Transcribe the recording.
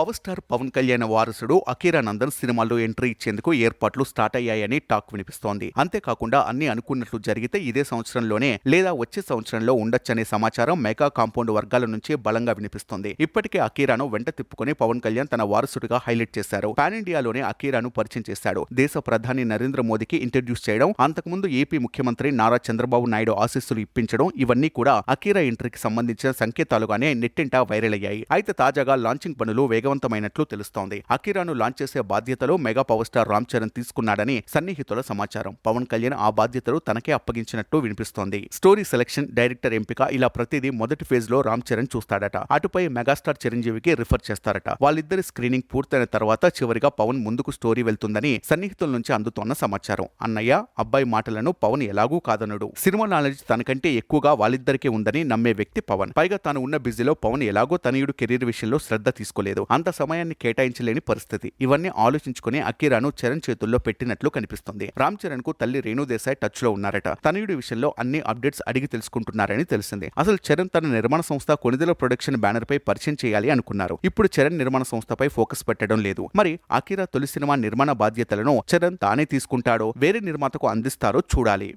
Power star Pawan Kalyan వారసుడు అఖీరా నందన్ సినిమాల్లో entry ఇచ్చేందుకు ఏర్పాట్లు స్టార్ట్ అయ్యాయని టాక్ వినిపిస్తోంది. అంతేకాకుండా అన్ని అనుకున్నట్లు జరిగితే ఇదే సంవత్సరంలోనే లేదా వచ్చే సంవత్సరంలో ఉండొచ్చనే సమాచారం మెగా కాంపౌండ్ వర్గాల నుంచి బలంగా వినిపిస్తోంది. ఇప్పటికే అఖీరాను వెంట తిప్పుకుని పవన్ కళ్యాణ్ తన వారసుడిగా హైలైట్ చేశారు. పాన్ ఇండియాలోనే అఖీరాను పరిచయం చేశాడు. దేశ ప్రధాని నరేంద్ర మోదీకి ఇంట్రడ్యూస్ చేయడం అంతకుముందు ఏపీ ముఖ్యమంత్రి నారా చంద్రబాబు నాయుడు ఆశీస్సులు ఇప్పించడం ఇవన్నీ కూడా అఖీరా ఎంట్రీకి సంబంధించిన సంకేతాలుగానే నెట్టింట వైరల్ అయ్యాయి. అయితే తాజాగా లాంచింగ్ పనులు వేగవంతమైనట్లు తెలుస్తోంది. అకిరాను లాంచ్ చేసే బాధ్యతలో mega power star Ram Charan తీసుకున్నాడని సన్నిహితుల సమాచారం. పవన్ కళ్యాణ్ ఆ బాధ్యతలు తనకే అప్పగించినట్టు వినిపిస్తోంది. స్టోరీ సెలక్షన్ డైరెక్టర్ ఎంపిక ఇలా ప్రతిదీ మొదటి ఫేజ్లో రామ్ చరణ్ చూస్తాడట. అటుపై మెగాస్టార్ చిరంజీవికి రిఫర్ చేస్తారట. వాళ్ళిద్దరి స్క్రీనింగ్ పూర్తయిన తర్వాత చివరిగా పవన్ ముందుకు స్టోరీ వెళ్తుందని సన్నిహితుల నుంచి అందుతోన్న సమాచారం. అన్నయ్య అబ్బాయి మాటలను పవన్ ఎలాగూ కాదనుడు. సినిమా నాలెడ్జ్ తనకంటే ఎక్కువగా వాళ్ళిద్దరికీ ఉందని నమ్మే వ్యక్తి పవన్. పైగా తాను ఉన్న బిజీలో పవన్ ఎలాగో తనయుడు కెరీర్ విషయంలో శ్రద్ధ తీసుకోలేదు. అంత సమయాన్ని కేటాయించలేని పరిస్థితి. ఇవన్నీ ఆలోచించుకుని అకీరాను చరణ్ చేతుల్లో పెట్టినట్లు కనిపిస్తుంది. రామ్ చరణ్కు తల్లి రేణు దేశాయ్ టచ్లో ఉన్నారట. తనయుడి విషయంలో అన్ని అప్డేట్స్ అడిగి తెలుసుకుంటున్నారని తెలిసింది. అసలు చరణ్ తన నిర్మాణ సంస్థ కొనిదెల ప్రొడక్షన్ బ్యానర్ పై పరిచయం చేయాలి అనుకున్నారు. ఇప్పుడు చరణ్ నిర్మాణ సంస్థపై ఫోకస్ పెట్టడం లేదు. మరి అకీరా తొలి సినిమా నిర్మాణ బాధ్యతలను చరణ్ తానే తీసుకుంటాడో వేరే నిర్మాతకు అందిస్తారో చూడాలి.